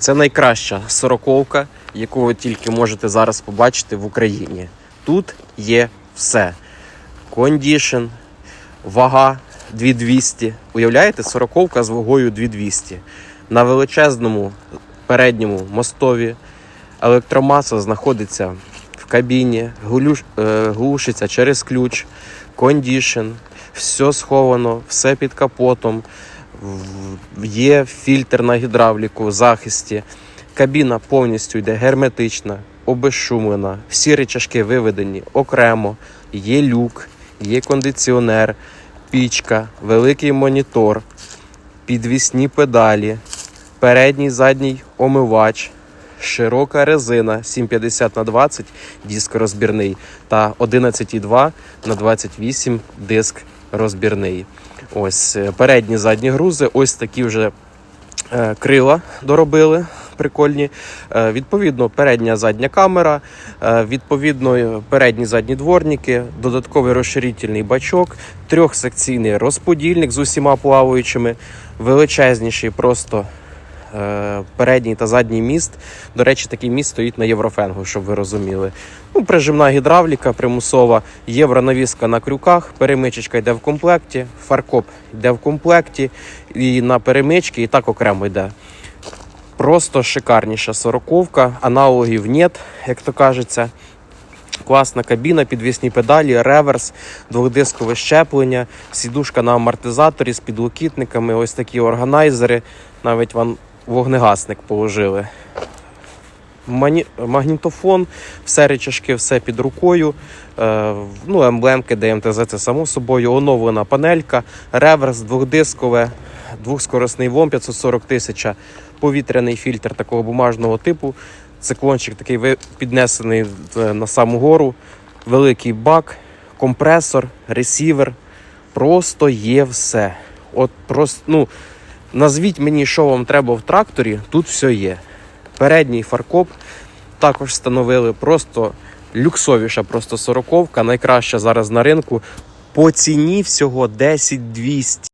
Це найкраща сороковка, яку ви тільки можете зараз побачити в Україні. Тут є все: кондішн, вага 2200. Уявляєте, сороковка з вагою 2200. На величезному передньому мостові електромаса знаходиться в кабіні, е, глушиться через ключ, кондішн, все сховано, все під капотом. Є фільтр на гідравліку захисті. Кабіна повністю йде герметична, обезшумлена. Всі речашки виведені окремо. Є люк, є кондиціонер, пічка, великий монітор, підвісні педалі, передній задній омивач, широка резина 750 на 20 диск розбірний та 11,2 на 28 диск розбірний. Ось е, передні задні грузи, ось такі вже е, крила доробили. Прикольні. Е, Відповідно, передня задня камера, відповідно, передні задні дворники, додатковий розширительний бачок, трьохсекційний розподільник з усіма плаваючими, величезніший просто передній та задній міст. До речі, такий міст стоїть на єврофенгу, щоб ви розуміли. Ну, прижимна гідравліка примусова, євронавіска на крюках, перемичечка йде в комплекті, фаркоп йде в комплекті, і на перемички і так окремо йде. Просто шикарніша сороковка, аналогів нет, як то кажеться. Класна кабіна, підвісні педалі, реверс, двохдискове щеплення, сідушка на амортизаторі з підлокітниками, ось такі органайзери, навіть вам вогнегасник положили. Мані... Магнітофон, все речашки, все під рукою. Е, ну, емблемки ДМТЗ це само собою, оновлена панелька, реверс, двохдискове, двохскоросний ВОМ 540 тисяч, повітряний фільтр такого бумажного типу. Циклончик такий піднесений на саму гору, великий бак, компресор, ресівер. Просто є все. От просто, ну, назвіть мені, що вам треба в тракторі, тут все є. Передній фаркоп також встановили. Просто люксовіша, просто сороковка, найкраща зараз на ринку. По ціні всього 10 200.